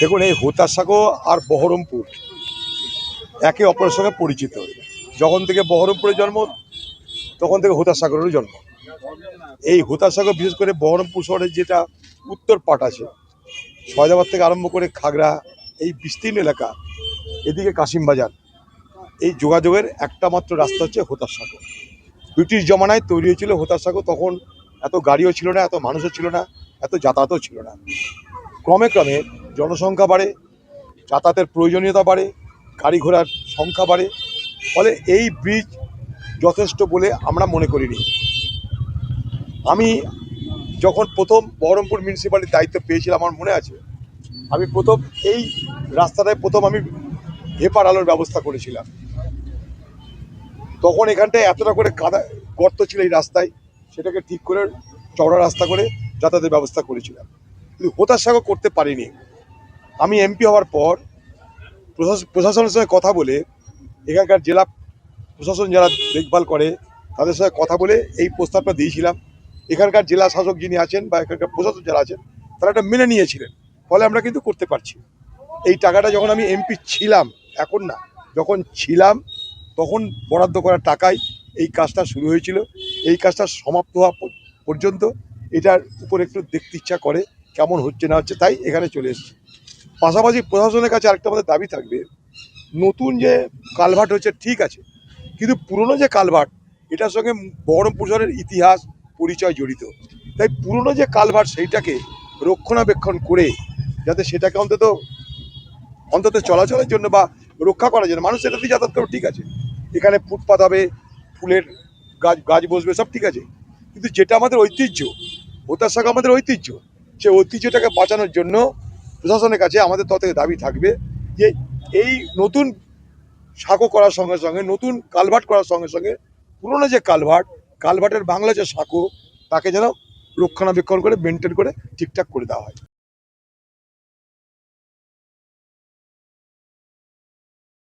দেখুন, এই হোতাসাগো আর বহরমপুর একে অপরের সঙ্গে পরিচিত। যখন থেকে বহরমপুরের জন্ম, তখন থেকে হোতাসাগরেরও জন্ম। এই হোতাসাগর বিশেষ করে বহরমপুর শহরের যেটা উত্তর পাট আছে, সয়দাবাদ থেকে আরম্ভ করে খাগড়া, এই বিস্তীর্ণ এলাকা, এদিকে কাশিমবাজার, এই যোগাযোগের একটা মাত্র রাস্তা হচ্ছে হোতাসাগর ব্রিটিশ জমানায় তৈরি হয়েছিল হোতাসাগর তখন এত গাড়িও ছিল না, এত মানুষও ছিল না, এত যাতায়াতও ছিল না। ক্রমে ক্রমে জনসংখ্যা বাড়ে, যাতায়াতের প্রয়োজনীয়তা বাড়ে, গাড়ি ঘোড়ার সংখ্যা বাড়ে, ফলে এই ব্রিজ যথেষ্ট বলে আমরা মনে করিনি। আমি যখন প্রথম বহরমপুর মিউনিসিপ্যালিটির দায়িত্ব পেয়েছিলাম, আমার মনে আছে, আমি প্রথম এই রাস্তাটায় প্রথম আমি হেপার আলোর ব্যবস্থা করেছিলাম। তখন এখানটায় এতটা করে কাদা, গর্ত ছিল এই রাস্তায়, সেটাকে ঠিক করে চওড়া রাস্তা করে যাতায়াতের ব্যবস্থা করেছিলাম। কিন্তু হতাশাও করতে পারিনি। আমি এমপি হওয়ার পর প্রশাস- প্রশাসনের সঙ্গে কথা বলে, এখানকার জেলা প্রশাসন যারা দেখভাল করে, তাদের সঙ্গে কথা বলে এই প্রস্তাবটা দিয়েছিলাম। এখানকার জেলা শাসক যিনি আছেন বা এখানকার প্রশাসক যারা আছেন, তারা এটা মেনে নিয়েছিলেন। ফলে আমরা কিন্তু করতে পারছি। এই টাকাটা যখন আমি এমপি ছিলাম, এখন না, যখন ছিলাম, তখন বরাদ্দ করা টাকায় এই কাজটা শুরু হয়েছিল। এই কাজটা সমাপ্ত হওয়া পর্যন্ত এটার উপর একটু দেখতে ইচ্ছা করে কেমন হচ্ছে না হচ্ছে তাই এখানে চলে এসেছি। পাশাপাশি প্রশাসনের কাছে আরেকটা আমাদের দাবি থাকবে, নতুন যে কালভার্ট হচ্ছে ঠিক আছে, কিন্তু পুরনো যে কালভার্ট, এটার সঙ্গে বহরমপুর শহরের ইতিহাস, পরিচয় জড়িত। তাই পুরনো যে কালভার্ট, সেইটাকে রক্ষণাবেক্ষণ করে, যাতে সেটাকে অন্তত অন্তত চলাচলের জন্য বা রক্ষা করার জন্য, মানুষ সেটাতেই যাতায়াত করবে, ঠিক আছে। এখানে ফুটপাত হবে, ফুলের গাছ গাছ বসবে, সব ঠিক আছে। কিন্তু যেটা আমাদের ঐতিহ্য, ওটার সঙ্গে আমাদের ঐতিহ্য সে ঐতিহ্যটাকে বাঁচানোর জন্য প্রশাসনের কাছে আমাদের তত দাবি থাকবে যে এই নতুন সাঁকো করার সঙ্গে সঙ্গে, নতুন কালভার্ট করার সঙ্গে সঙ্গে, পুরনো যে কালভার্ট, কালভার্টের বাংলা যে সাঁকো, তাকে যেন রক্ষণাবেক্ষণ করে মেনটেন করে, ঠিকঠাক করে দেওয়া হয়।